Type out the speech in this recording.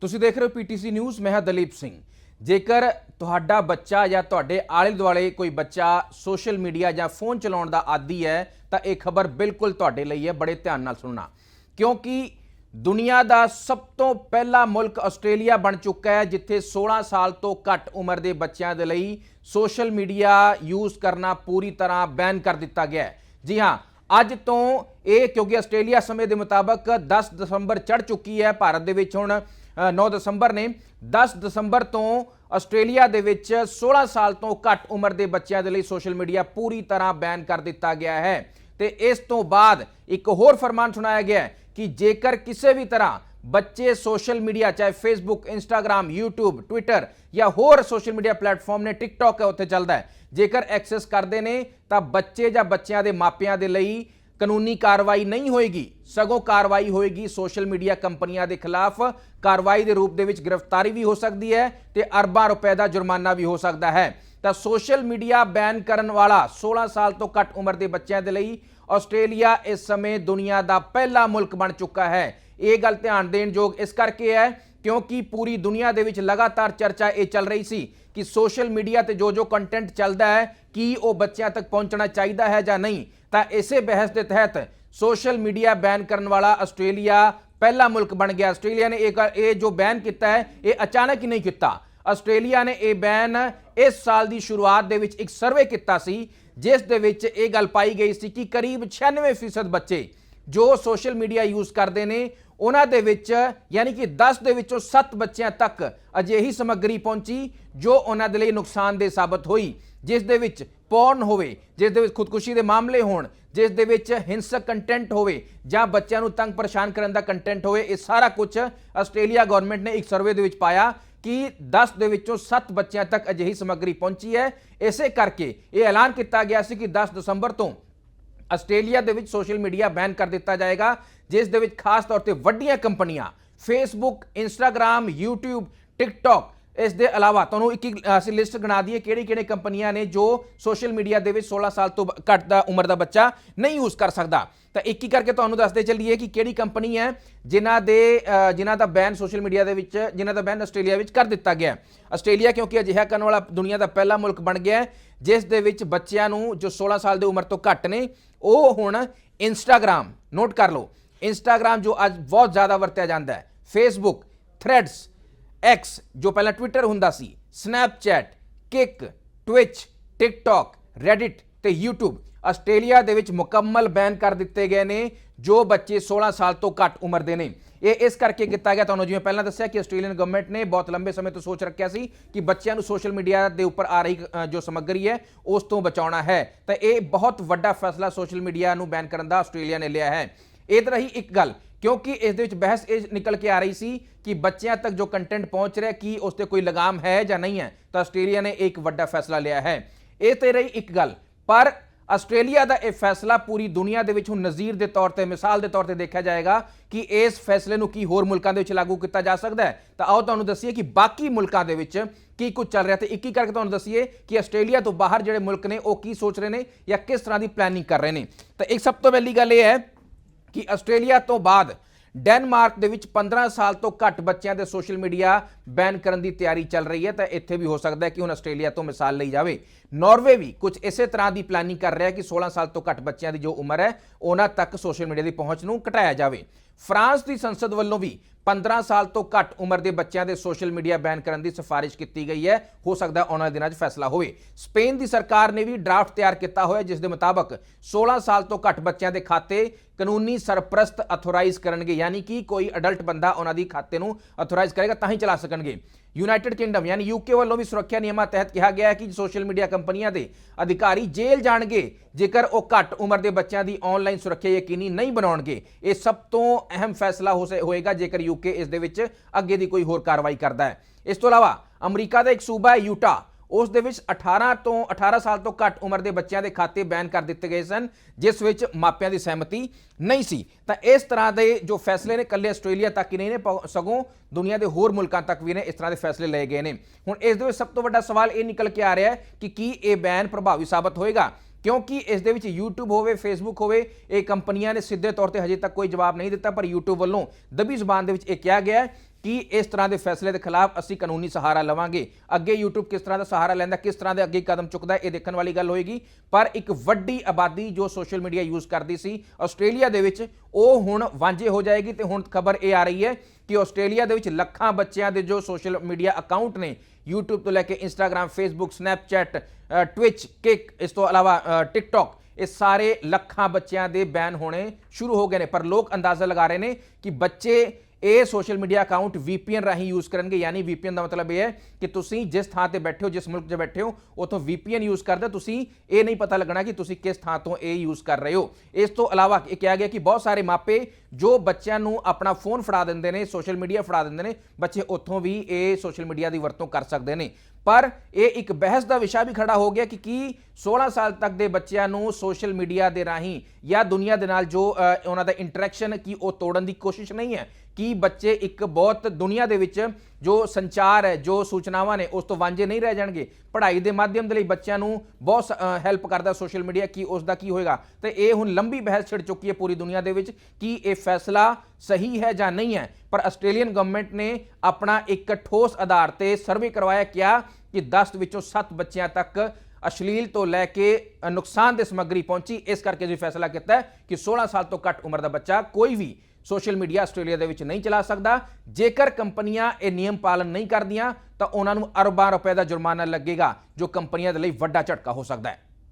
ਤੁਸੀਂ ਦੇਖ ਰਹੇ ਹੋ ਪੀਟੀਸੀ ਨਿਊਜ਼, ਮੈਂ ਹਾਂ ਦਲੀਪ ਸਿੰਘ। ਜੇਕਰ ਤੁਹਾਡਾ ਬੱਚਾ ਜਾਂ ਤੁਹਾਡੇ ਆਲੇ ਦੁਆਲੇ ਕੋਈ ਬੱਚਾ ਸੋਸ਼ਲ ਮੀਡੀਆ ਜਾਂ ਫੋਨ ਚਲਾਉਣ ਦਾ ਆਦੀ ਹੈ, ਤਾਂ ਇਹ ਖਬਰ ਬਿਲਕੁਲ ਤੁਹਾਡੇ ਲਈ ਹੈ, ਬੜੇ ਧਿਆਨ ਨਾਲ ਸੁਣਨਾ। ਕਿਉਂਕਿ ਦੁਨੀਆ ਦਾ ਸਭ ਤੋਂ ਪਹਿਲਾ ਮੁਲਕ ਆਸਟ੍ਰੇਲੀਆ ਬਣ ਚੁੱਕਾ ਹੈ, ਜਿੱਥੇ 16 ਸਾਲ ਤੋਂ ਘੱਟ ਉਮਰ ਦੇ ਬੱਚਿਆਂ ਦੇ ਲਈ ਸੋਸ਼ਲ ਮੀਡੀਆ ਯੂਜ਼ ਕਰਨਾ ਪੂਰੀ ਤਰ੍ਹਾਂ ਬੈਨ ਕਰ ਦਿੱਤਾ ਗਿਆ ਹੈ। ਜੀ ਹਾਂ, ਅੱਜ ਤੋਂ ਇਹ ਕਿਉਂਕਿ ਆਸਟ੍ਰੇਲੀਆ ਸਮੇਂ ਦੇ ਮੁਤਾਬਕ 10 ਦਸੰਬਰ ਚੜ ਚੁੱਕੀ ਹੈ, ਭਾਰਤ ਦੇ ਵਿੱਚ ਹੁਣ 9 ਦਸੰਬਰ ਨੇ। 10 ਦਸੰਬਰ ਤੋਂ ਆਸਟ੍ਰੇਲੀਆ ਦੇ ਵਿੱਚ 16 ਸਾਲ ਤੋਂ ਘੱਟ ਉਮਰ ਦੇ ਬੱਚਿਆਂ ਦੇ ਲਈ ਸੋਸ਼ਲ ਮੀਡੀਆ ਪੂਰੀ ਤਰ੍ਹਾਂ ਬੈਨ ਕਰ ਦਿੱਤਾ ਗਿਆ ਹੈ। ਤੇ ਇਸ ਤੋਂ ਬਾਅਦ ਇੱਕ ਹੋਰ ਫਰਮਾਨ ਸੁਣਾਇਆ ਗਿਆ ਹੈ ਕਿ ਜੇਕਰ ਕਿਸੇ ਵੀ ਤਰ੍ਹਾਂ ਬੱਚੇ ਸੋਸ਼ਲ ਮੀਡੀਆ, ਚਾਹੇ ਫੇਸਬੁੱਕ ਇੰਸਟਾਗ੍ਰam YouTube ਟਵਿੱਟਰ ਜਾਂ ਹੋਰ ਸੋਸ਼ਲ ਮੀਡੀਆ ਪਲੇਟਫਾਰਮ ਨੇ ਟਿਕਟੌਕ ਹੈ, ਉੱਥੇ ਚੱਲਦਾ ਹੈ। ਜੇਕਰ ਐਕਸੈਸ ਕਰਦੇ ਨੇ ਤਾਂ ਬੱਚੇ ਜਾਂ ਬੱਚਿਆਂ ਦੇ ਮਾਪਿਆਂ ਦੇ ਲਈ ਕਾਨੂੰਨੀ ਕਾਰਵਾਈ ਨਹੀਂ ਹੋਏਗੀ, ਸਗੋਂ ਕਾਰਵਾਈ ਹੋਏਗੀ ਸੋਸ਼ਲ ਮੀਡੀਆ ਕੰਪਨੀਆਂ ਦੇ ਖਿਲਾਫ। ਕਾਰਵਾਈ ਦੇ ਰੂਪ ਦੇ ਵਿੱਚ ਗ੍ਰਿਫਤਾਰੀ ਵੀ ਹੋ ਸਕਦੀ ਹੈ ਤੇ ਅਰਬਾਂ ਰੁਪਏ ਦਾ ਜੁਰਮਾਨਾ ਵੀ ਹੋ ਸਕਦਾ ਹੈ। ਤਾਂ ਸੋਸ਼ਲ ਮੀਡੀਆ ਬੈਨ ਕਰਨ ਵਾਲਾ 16 ਸਾਲ ਤੋਂ ਘੱਟ ਉਮਰ ਦੇ ਬੱਚਿਆਂ ਦੇ ਲਈ ਆਸਟ੍ਰੇਲੀਆ ਇਸ ਸਮੇਂ ਦੁਨੀਆ ਦਾ ਪਹਿਲਾ ਮੁਲਕ ਬਣ ਚੁੱਕਾ ਹੈ। ਇਹ ਗੱਲ ਧਿਆਨ ਦੇਣ ਯੋਗ ਇਸ ਕਰਕੇ ਹੈ, ਕਿਉਂਕਿ ਪੂਰੀ ਦੁਨੀਆ ਦੇ ਵਿੱਚ ਲਗਾਤਾਰ ਚਰਚਾ ਇਹ ਚੱਲ ਰਹੀ ਸੀ ਕਿ ਸੋਸ਼ਲ ਮੀਡੀਆ ਤੇ ਜੋ ਜੋ ਕੰਟੈਂਟ ਚੱਲਦਾ ਹੈ, ਕੀ ਉਹ ਬੱਚਿਆਂ ਤੱਕ ਪਹੁੰਚਣਾ ਚਾਹੀਦਾ ਹੈ ਜਾਂ ਨਹੀਂ। ਤਾਂ ਇਸੇ ਬਹਿਸ ਦੇ ਤਹਿਤ ਸੋਸ਼ਲ ਮੀਡੀਆ ਬੈਨ ਕਰਨ ਵਾਲਾ ਆਸਟ੍ਰੇਲੀਆ ਪਹਿਲਾ ਮੁਲਕ ਬਣ ਗਿਆ। ਆਸਟ੍ਰੇਲੀਆ ਨੇ ਇਹ ਇਹ ਜੋ ਬੈਨ ਕੀਤਾ ਹੈ, ਇਹ ਅਚਾਨਕ ਹੀ ਨਹੀਂ ਕੀਤਾ। ਆਸਟ੍ਰੇਲੀਆ ਨੇ ਇਹ ਬੈਨ ਇਸ ਸਾਲ ਦੀ ਸ਼ੁਰੂਆਤ ਦੇ ਵਿੱਚ ਇੱਕ ਸਰਵੇ ਕੀਤਾ ਸੀ, ਜਿਸ ਦੇ ਵਿੱਚ ਇਹ ਗੱਲ ਪਾਈ ਗਈ ਸੀ ਕਿ ਕਰੀਬ 96% ਬੱਚੇ ਜੋ ਸੋਸ਼ਲ ਮੀਡੀਆ ਯੂਜ਼ ਕਰਦੇ ਨੇ ਉਹਨਾਂ ਦੇ ਵਿੱਚ, ਯਾਨੀ ਕਿ 10 ਦੇ ਵਿੱਚੋਂ 7 ਬੱਚਿਆਂ ਤੱਕ ਅਜਿਹੀ ਸਮੱਗਰੀ ਪਹੁੰਚੀ ਜੋ ਉਹਨਾਂ ਦੇ ਲਈ ਨੁਕਸਾਨਦੇਹ ਸਾਬਤ ਹੋਈ, ਜਿਸ ਦੇ ਵਿੱਚ ਪੌਰਨ ਹੋਵੇ, ਜਿਸ ਦੇ ਵਿੱਚ ਖੁਦਕੁਸ਼ੀ ਦੇ ਮਾਮਲੇ ਹੋਣ, ਜਿਸ ਦੇ ਵਿੱਚ ਹਿੰਸਕ ਕੰਟੈਂਟ ਹੋਵੇ, ਜਾਂ ਬੱਚਿਆਂ ਨੂੰ ਤੰਗ ਪਰੇਸ਼ਾਨ ਕਰਨ ਦਾ ਕੰਟੈਂਟ ਹੋਵੇ, ਇਹ ਸਾਰਾ ਕੁਝ ਆਸਟ੍ਰੇਲੀਆ ਗਵਰਨਮੈਂਟ ਨੇ ਇੱਕ ਸਰਵੇ ਦੇ ਵਿੱਚ ਪਾਇਆ ਕਿ 10 ਦੇ ਵਿੱਚੋਂ 7 ਬੱਚਿਆਂ ਤੱਕ ਅਜਿਹੀ ਸਮੱਗਰੀ ਪਹੁੰਚੀ ਹੈ। ਇਸੇ ਕਰਕੇ ਇਹ ਐਲਾਨ ਕੀਤਾ ਗਿਆ ਸੀ ਕਿ 10 ਦਸੰਬਰ ਤੋਂ ਆਸਟ੍ਰੇਲੀਆ ਦੇ ਵਿੱਚ ਸੋਸ਼ਲ ਮੀਡੀਆ ਬੈਨ ਕਰ ਦਿੱਤਾ ਜਾਏਗਾ, ਜਿਸ ਦੇ ਵਿੱਚ ਖਾਸ ਤੌਰ ਤੇ ਵੱਡੀਆਂ ਕੰਪਨੀਆਂ ਫੇਸਬੁੱਕ ਇੰਸਟਾਗ੍ਰam YouTube ਟਿਕਟੌਕ ਇਸ ਦੇ ਇਲਾਵਾ ਤੁਹਾਨੂੰ ਇੱਕ ਇੱਕ ਅਸੀਂ ਲਿਸਟ ਗਣਾ ਦਈਏ ਕਿਹੜੀ ਕਿਹੜੀ ਕੰਪਨੀਆਂ ਨੇ ਜੋ ਸੋਸ਼ਲ ਮੀਡੀਆ ਦੇ ਵਿੱਚ 16 ਸਾਲ ਤੋਂ ਘੱਟ ਦਾ ਉਮਰ ਦਾ ਬੱਚਾ ਨਹੀਂ ਯੂਜ਼ ਕਰ ਸਕਦਾ ਤਾਂ ਇੱਕ ਇੱਕ ਕਰਕੇ ਤੁਹਾਨੂੰ ਦੱਸਦੇ ਚੱਲੀਏ ਕਿ ਕਿਹੜੀ ਕੰਪਨੀ ਹੈ ਜਿਨ੍ਹਾਂ ਦੇ ਜਿਨ੍ਹਾਂ ਦਾ ਬੈਨ ਸੋਸ਼ਲ ਮੀਡੀਆ ਦੇ ਵਿੱਚ, ਜਿਨ੍ਹਾਂ ਦਾ ਬੈਨ ਆਸਟ੍ਰੇਲੀਆ ਵਿੱਚ ਕਰ ਦਿੱਤਾ ਗਿਆ ਹੈ। ਆਸਟ੍ਰੇਲੀਆ ਕਿਉਂਕਿ ਅਜਿਹਾ ਕਰਨ ਵਾਲਾ ਦੁਨੀਆ ਦਾ ਪਹਿਲਾ ਮੁਲਕ ਬਣ ਗਿਆ ਹੈ, ਜਿਸ ਦੇ ਵਿੱਚ ਬੱਚਿਆਂ ਨੂੰ ਜੋ 16 ਸਾਲ ਦੀ ਉਮਰ ਤੋਂ ਘੱਟ ਨੇ, ਉਹ ਹੁਣ ਇੰਸਟਾਗ੍ਰam ਨੋਟ ਕਰ ਲਓ ਇੰਸਟਾਗ੍ਰam ਜੋ ਅੱਜ ਬਹੁਤ ਜ਼ਿਆਦਾ ਵਰਤਿਆ ਜਾਂਦਾ ਹੈ ਫੇਸਬੁੱਕ ਥ੍ਰੈਡਸ ਐਕਸ ਜੋ ਪਹਿਲਾਂ ਟਵਿੱਟਰ ਹੁੰਦਾ ਸੀ Snapchat Kick Twitch TikTok Reddit ਤੇ YouTube, ਆਸਟ੍ਰੇਲੀਆ ਦੇ ਵਿੱਚ ਮੁਕੰਮਲ ਬੈਨ ਕਰ ਦਿੱਤੇ ਗਏ ਨੇ, ਜੋ ਬੱਚੇ 16 ਸਾਲ ਤੋਂ ਘੱਟ ਉਮਰ ਦੇ ਨੇ। ਇਹ ਇਸ ਕਰਕੇ ਕੀਤਾ ਗਿਆ, ਤੁਹਾਨੂੰ ਜਿਵੇਂ ਪਹਿਲਾਂ ਦੱਸਿਆ ਕਿ ਆਸਟ੍ਰੇਲੀਅਨ ਗਵਰਨਮੈਂਟ ਨੇ ਬਹੁਤ ਲੰਬੇ ਸਮੇਂ ਤੋਂ ਸੋਚ ਰੱਖਿਆ ਸੀ ਕਿ ਬੱਚਿਆਂ ਨੂੰ ਸੋਸ਼ਲ ਮੀਡੀਆ ਦੇ ਉੱਪਰ ਆ ਰਹੀ ਜੋ ਸਮੱਗਰੀ ਹੈ, ਉਸ ਤੋਂ ਬਚਾਉਣਾ ਹੈ। ਤਾਂ ਇਹ ਬਹੁਤ ਵੱਡਾ ਫੈਸਲਾ ਸੋਸ਼ਲ ਮੀਡੀਆ ਨੂੰ ਬੈਨ ਕਰਨ ਦਾ ਆਸਟ੍ਰੇਲੀਆ ਨੇ ਲਿਆ ਹੈ। ਇਹ ਤਾਂ ਰਹੀ ਇੱਕ ਗੱਲ ਕਿਉਂਕਿ ਇਸ ਦੇ ਵਿੱਚ ਬਹਿਸ ਇਹ ਨਿਕਲ ਕੇ ਆ ਰਹੀ ਸੀ ਕਿ ਬੱਚਿਆਂ ਤੱਕ ਜੋ ਕੰਟੈਂਟ ਪਹੁੰਚ ਰਿਹਾ, ਕੀ ਉਸ ਤੇ ਕੋਈ ਲਗਾਮ ਹੈ ਜਾਂ ਨਹੀਂ ਹੈ, ਤਾਂ ਆਸਟ੍ਰੇਲੀਆ ਨੇ ਇੱਕ ਵੱਡਾ ਫੈਸਲਾ ਲਿਆ ਹੈ। ਇਹ ਤੇ ਰਹੀ ਇੱਕ ਗੱਲ, ਪਰ ਆਸਟ੍ਰੇਲੀਆ ਦਾ ਇਹ ਫੈਸਲਾ ਪੂਰੀ ਦੁਨੀਆ ਦੇ ਵਿੱਚ ਹੁਣ ਨਜ਼ੀਰ ਦੇ ਤੌਰ ਤੇ, ਮਿਸਾਲ ਦੇ ਤੌਰ ਤੇ ਦੇਖਿਆ ਜਾਏਗਾ ਕਿ ਇਸ ਫੈਸਲੇ ਨੂੰ ਕੀ ਹੋਰ ਮੁਲਕਾਂ ਦੇ ਵਿੱਚ ਲਾਗੂ ਕੀਤਾ ਜਾ ਸਕਦਾ ਹੈ। ਤਾਂ ਆਓ ਤੁਹਾਨੂੰ ਦੱਸੀਏ ਕਿ ਬਾਕੀ ਮੁਲਕਾਂ ਦੇ ਵਿੱਚ ਕੀ ਕੁਝ ਚੱਲ ਰਿਹਾ ਤੇ ਇੱਕ ਇੱਕ ਕਰਕੇ ਤੁਹਾਨੂੰ ਦੱਸੀਏ ਕਿ ਆਸਟ੍ਰੇਲੀਆ ਤੋਂ ਬਾਹਰ ਜਿਹੜੇ ਮੁਲਕ ਨੇ, ਉਹ ਕੀ ਸੋਚ ਰਹੇ ਨੇ ਜਾਂ ਕਿਸ ਤਰ੍ਹਾਂ ਦੀ ਪਲੈਨਿੰਗ ਕਰ ਰਹੇ ਨੇ। ਤਾਂ ਇੱਕ ਸਭ ਤੋਂ ਪਹਿਲੀ ਗੱਲ ਇਹ ਹੈ ਕਿ ਆਸਟ੍ਰੇਲੀਆ ਤੋਂ ਬਾਅਦ ਡੈਨਮਾਰਕ ਦੇ ਵਿੱਚ 15 ਸਾਲ ਤੋਂ ਘੱਟ ਬੱਚਿਆਂ ਦੇ ਸੋਸ਼ਲ ਮੀਡੀਆ ਬੈਨ ਕਰਨ ਦੀ ਤਿਆਰੀ ਚੱਲ ਰਹੀ ਹੈ, ਤਾਂ ਇੱਥੇ ਵੀ ਹੋ ਸਕਦਾ ਹੈ ਕਿ ਹੁਣ ਆਸਟ੍ਰੇਲੀਆ ਤੋਂ ਮਿਸਾਲ ਲਈ ਜਾਵੇ। ਨਾਰਵੇ ਵੀ ਕੁਝ ਇਸੇ ਤਰ੍ਹਾਂ ਦੀ ਪਲੈਨਿੰਗ ਕਰ ਰਿਹਾ ਕਿ 16 ਸਾਲ ਤੋਂ ਘੱਟ ਬੱਚਿਆਂ ਦੀ ਜੋ ਉਮਰ ਹੈ, ਉਹਨਾਂ ਤੱਕ ਸੋਸ਼ਲ ਮੀਡੀਆ ਦੀ ਪਹੁੰਚ ਨੂੰ ਘਟਾਇਆ ਜਾਵੇ। ਫਰਾਂਸ ਦੀ ਸੰਸਦ ਵੱਲੋਂ ਵੀ 15 ਸਾਲ ਤੋਂ ਘੱਟ ਉਮਰ ਦੇ ਬੱਚਿਆਂ ਦੇ ਸੋਸ਼ਲ ਮੀਡੀਆ ਬੈਨ ਕਰਨ ਦੀ ਸਿਫਾਰਿਸ਼ ਕੀਤੀ ਗਈ ਹੈ। ਹੋ ਸਕਦਾ ਹੈ ਆਉਣ ਵਾਲੇ ਦਿਨਾਂ 'ਚ ਫੈਸਲਾ ਹੋਵੇ। ਸਪੇਨ ਦੀ ਸਰਕਾਰ ਨੇ ਵੀ ਡਰਾਫਟ ਤਿਆਰ ਕੀਤਾ ਹੋਇਆ, ਜਿਸ ਦੇ ਮੁਤਾਬਕ 16 ਸਾਲ ਤੋਂ ਘੱਟ ਬੱਚਿਆਂ ਦੇ ਖਾਤੇ ਕਾਨੂੰਨੀ ਸਰਪ੍ਰਸਤ ਅਥੋਰਾਈਜ਼ ਕਰਨਗੇ। ਯਾਨੀ ਕਿ ਕੋਈ ਅਡਲਟ ਬੰਦਾ ਉਹਨਾਂ ਦੀ ਖਾਤੇ ਨੂੰ ਅਥੋਰਾਈਜ਼ ਕਰੇਗਾ, ਤਾਂ ਹੀ ਚਲਾ ਸਕਣਗੇ। ਯੂਨਾਈਟਿਡ ਕਿੰਗਡਮ ਯਾਨੀ ਯੂਕੇ ਵੱਲੋਂ ਵੀ ਸੁਰੱਖਿਆ ਨਿਯਮਾਂ ਤਹਿਤ ਕਿਹਾ ਗਿਆ ਹੈ ਕਿ ਸੋਸ਼ਲ ਮੀਡੀਆ ਕੰਪਨੀਆਂ ਦੇ ਅਧਿਕਾਰੀ ਜੇਲ੍ਹ ਜਾਣਗੇ। ਜੇਕਰ ਉਹ ਘੱਟ ਉਮਰ ਦੇ ਬੱਚਿਆਂ ਦੀ ਆਨਲਾਈਨ ਸੁਰੱਖਿਆ ਯਕੀਨੀ ਨਹੀਂ ਬਣਾਉਣਗੇ, ਇਹ ਸਭ ਤੋਂ ਅਹਿਮ ਫੈਸਲਾ ਹੋ ਸੇ- ਹੋਏਗਾ ਜੇਕਰ ਯੂਕੇ ਇਸ ਦੇ ਵਿੱਚ ਅੱਗੇ ਦੀ ਕੋਈ ਹੋਰ ਕਾਰਵਾਈ ਕਰਦਾ ਹੈ। ਇਸ ਤੋਂ ਇਲਾਵਾ ਅਮਰੀਕਾ ਦਾ ਇੱਕ ਸੂਬਾ ਹੈ, ਯੂਟਾ। ਉਸ ਦੇ ਵਿੱਚ 18 ਤੋਂ 18 ਸਾਲ ਤੋਂ ਘੱਟ ਉਮਰ ਦੇ ਬੱਚਿਆਂ ਦੇ ਖਾਤੇ ਬੈਨ ਕਰ ਦਿੱਤੇ ਗਏ ਸਨ, ਜਿਸ ਵਿੱਚ ਮਾਪਿਆਂ ਦੀ ਸਹਿਮਤੀ ਨਹੀਂ ਸੀ। ਤਾਂ ਇਸ ਤਰ੍ਹਾਂ ਦੇ ਜੋ ਫੈਸਲੇ ਨੇ ਕੱਲੇ ਆਸਟ੍ਰੇਲੀਆ ਤੱਕ ਹੀ ਨਹੀਂ ਨੇ, ਪ- ਸਗੋਂ ਦੁਨੀਆ ਦੇ ਹੋਰ ਮੁਲਕਾਂ ਤੱਕ ਵੀ ਨੇ ਇਸ ਤਰ੍ਹਾਂ ਦੇ ਫੈਸਲੇ ਲਏ ਗਏ ਨੇ। ਹੁਣ ਇਸ ਦੇ ਵਿੱਚ ਸਭ ਤੋਂ ਵੱਡਾ ਸਵਾਲ ਇਹ ਨਿਕਲ ਕੇ ਆ ਰਿਹਾ ਹੈ ਕਿ ਕੀ ਇਹ ਬੈਨ ਪ੍ਰਭਾਵੀ ਸਾਬਤ ਹੋਏਗਾ? ਕਿਉਂਕਿ ਇਸ ਦੇ ਵਿੱਚ YouTube ਹੋਵੇ, Facebook ਹੋਵੇ, ਇਹ ਕੰਪਨੀਆਂ ਨੇ ਸਿੱਧੇ ਤੌਰ ਤੇ ਹਜੇ ਤੱਕ ਕੋਈ ਜਵਾਬ ਨਹੀਂ ਦਿੱਤਾ, ਪਰ YouTube ਵੱਲੋਂ ਦਬੀ ਜ਼ੁਬਾਨ ਦੇ ਵਿੱਚ ਇਹ ਕਿਹਾ ਗਿਆ ਕੀ ਇਸ ਤਰ੍ਹਾਂ ਦੇ ਫੈਸਲੇ ਦੇ ਖਿਲਾਫ ਅਸੀਂ ਕਾਨੂੰਨੀ ਸਹਾਰਾ ਲਵਾਂਗੇ? ਅੱਗੇ YouTube ਕਿਸ ਤਰ੍ਹਾਂ ਦਾ ਸਹਾਰਾ ਲੈਂਦਾ ਕਿਸ ਤਰ੍ਹਾਂ ਦੇ ਅੱਗੇ ਕਦਮ ਚੁੱਕਦਾ ਇਹ ਦੇਖਣ ਵਾਲੀ ਗੱਲ ਹੋਏਗੀ। ਪਰ ਇੱਕ ਵੱਡੀ ਆਬਾਦੀ ਜੋ ਸੋਸ਼ਲ ਮੀਡੀਆ ਯੂਜ਼ ਕਰਦੀ ਸੀ ਆਸਟ੍ਰੇਲੀਆ ਦੇ ਵਿੱਚ ਉਹ ਹੁਣ ਵਾਂਝੇ ਹੋ ਜਾਏਗੀ ਤੇ ਹੁਣ ਖਬਰ ਇਹ ਆ ਰਹੀ ਹੈ ਕਿ ਆਸਟ੍ਰੇਲੀਆ ਦੇ ਵਿੱਚ ਲੱਖਾਂ ਬੱਚਿਆਂ ਦੇ ਜੋ ਸੋਸ਼ਲ ਮੀਡੀਆ ਅਕਾਊਂਟ ਨੇ YouTube ਤੋਂ ਲੈ ਕੇ Instagram Facebook Snapchat ਅ, Twitch Kick ਇਸ ਤੋਂ ਇਲਾਵਾ ਅ, TikTok ਇਹ ਸਾਰੇ ਲੱਖਾਂ ਬੱਚਿਆਂ ਦੇ ਬੈਨ ਹੋਣੇ ਸ਼ੁਰੂ ਹੋ ਗਏ ਨੇ। ਪਰ ਲੋਕ ਅੰਦਾਜ਼ਾ ਲਗਾ ਰਹੇ ਨੇ ਕਿ ਬੱਚੇ ਇਹ ਸੋਸ਼ਲ ਮੀਡੀਆ ਅਕਾਊਂਟ VPN ਰਾਹੀਂ ਯੂਜ਼ ਕਰਨਗੇ, ਯਾਨੀ VPN ਦਾ ਮਤਲਬ ਇਹ ਹੈ ਕਿ ਤੁਸੀਂ ਜਿਸ ਥਾਂ ਤੇ ਬੈਠੇ ਹੋ, ਜਿਸ ਮੁਲਕ 'ਚ ਬੈਠੇ ਹੋ, ਉਥੋਂ VPN ਯੂਜ਼ ਕਰਦੇ, ਤੁਸੀਂ ਇਹ ਨਹੀਂ ਪਤਾ ਲੱਗਣਾ ਕਿ ਤੁਸੀਂ ਕਿਸ ਥਾਂ ਤੋਂ ਇਹ ਯੂਜ਼ ਕਰ ਰਹੇ ਹੋ। ਇਸ ਤੋਂ ਇਲਾਵਾ ਇਹ ਕਿਹਾ ਗਿਆ ਕਿ ਬਹੁਤ ਸਾਰੇ ਮਾਪੇ ਜੋ ਬੱਚਿਆਂ ਨੂੰ ਆਪਣਾ ਫੋਨ ਫੜਾ ਦਿੰਦੇ ਨੇ ਸੋਸ਼ਲ ਮੀਡੀਆ ਫੜਾ ਦਿੰਦੇ ਨੇ, ਬੱਚੇ ਉੱਥੋਂ ਵੀ ਇਹ ਸੋਸ਼ਲ ਮੀਡੀਆ ਦੀ ਵਰਤੋਂ ਕਰ ਸਕਦੇ ਨੇ। ਪਰ ਇਹ ਇੱਕ ਬਹਿਸ ਦਾ ਵਿਸ਼ਾ ਵੀ ਖੜਾ ਹੋ ਗਿਆ ਕਿ ਕੀ 16 ਸਾਲ ਤੱਕ ਦੇ ਬੱਚਿਆਂ ਨੂੰ ਸੋਸ਼ਲ ਮੀਡੀਆ ਦੇ ਰਾਹੀਂ ਜਾਂ ਦੁਨੀਆ ਦੇ ਨਾਲ ਜੋ ਉਹਨਾਂ ਦਾ ਇੰਟਰੈਕਸ਼ਨ ਕੀ ਉਹ ਤੋੜਨ ਦੀ ਕੋਸ਼ਿਸ਼ ਨਹੀਂ ਹੈ ਕਿ ਬੱਚੇ ਇੱਕ ਬਹੁਤ ਦੁਨੀਆ ਦੇ ਵਿੱਚ ਜੋ ਸੰਚਾਰ ਹੈ, ਜੋ ਸੂਚਨਾਵਾਂ ਨੇ, ਉਸ ਤੋਂ ਵਾਂਝੇ ਨਹੀਂ ਰਹਿ ਜਾਣਗੇ? ਪੜ੍ਹਾਈ ਦੇ ਮਾਧਿਅਮ ਦੇ ਲਈ ਬੱਚਿਆਂ ਨੂੰ ਬਹੁਤ ਹੈਲਪ ਕਰਦਾ ਸੋਸ਼ਲ ਮੀਡੀਆ ਕੀ ਉਸ ਦਾ ਕੀ ਹੋਏਗਾ? ਤੇ ਇਹ ਹੁਣ ਲੰਬੀ ਬਹਿਸ ਛਿੜ ਚੁੱਕੀ ਹੈ ਪੂਰੀ ਦੁਨੀਆ ਦੇ ਵਿੱਚ ਕਿ ਇਹ ਫੈਸਲਾ ਸਹੀ ਹੈ ਜਾਂ ਨਹੀਂ ਹੈ। ਪਰ ਆਸਟ੍ਰੇਲੀਅਨ ਗਵਰਨਮੈਂਟ ਨੇ ਆਪਣਾ ਇੱਕ ਠੋਸ ਆਧਾਰ ਤੇ ਸਰਵੇ ਕਰਵਾਇਆ, ਕਿਹਾ ਕਿ 10 ਵਿੱਚੋਂ 7 ਬੱਚਿਆਂ ਤੱਕ ਅਸ਼ਲੀਲ ਤੋਂ ਲੈ ਕੇ ਨੁਕਸਾਨ ਦੇ ਸਮੱਗਰੀ ਪਹੁੰਚੀ। ਇਸ ਕਰਕੇ ਜੀ ਫੈਸਲਾ ਕੀਤਾ ਕਿ 16 ਸਾਲ ਤੋਂ ਘੱਟ ਉਮਰ ਦਾ ਬੱਚਾ ਕੋਈ ਵੀ ਸੋਸ਼ਲ ਮੀਡੀਆ ਆਸਟ੍ਰੇਲੀਆ ਦੇ ਵਿੱਚ ਨਹੀਂ ਚਲਾ ਸਕਦਾ। ਜੇਕਰ ਕੰਪਨੀਆਂ ਇਹ ਨਿਯਮ ਪਾਲਣ ਨਹੀਂ ਕਰਦੀਆਂ, ਤਾਂ ਉਹਨਾਂ ਨੂੰ ਅਰਬਾਂ ਰੁਪਏ ਦਾ ਜੁਰਮਾਨਾ ਲੱਗੇਗਾ, ਜੋ ਕੰਪਨੀਆਂ ਦੇ ਲਈ ਵੱਡਾ ਝਟਕਾ ਹੋ ਸਕਦਾ ਹੈ।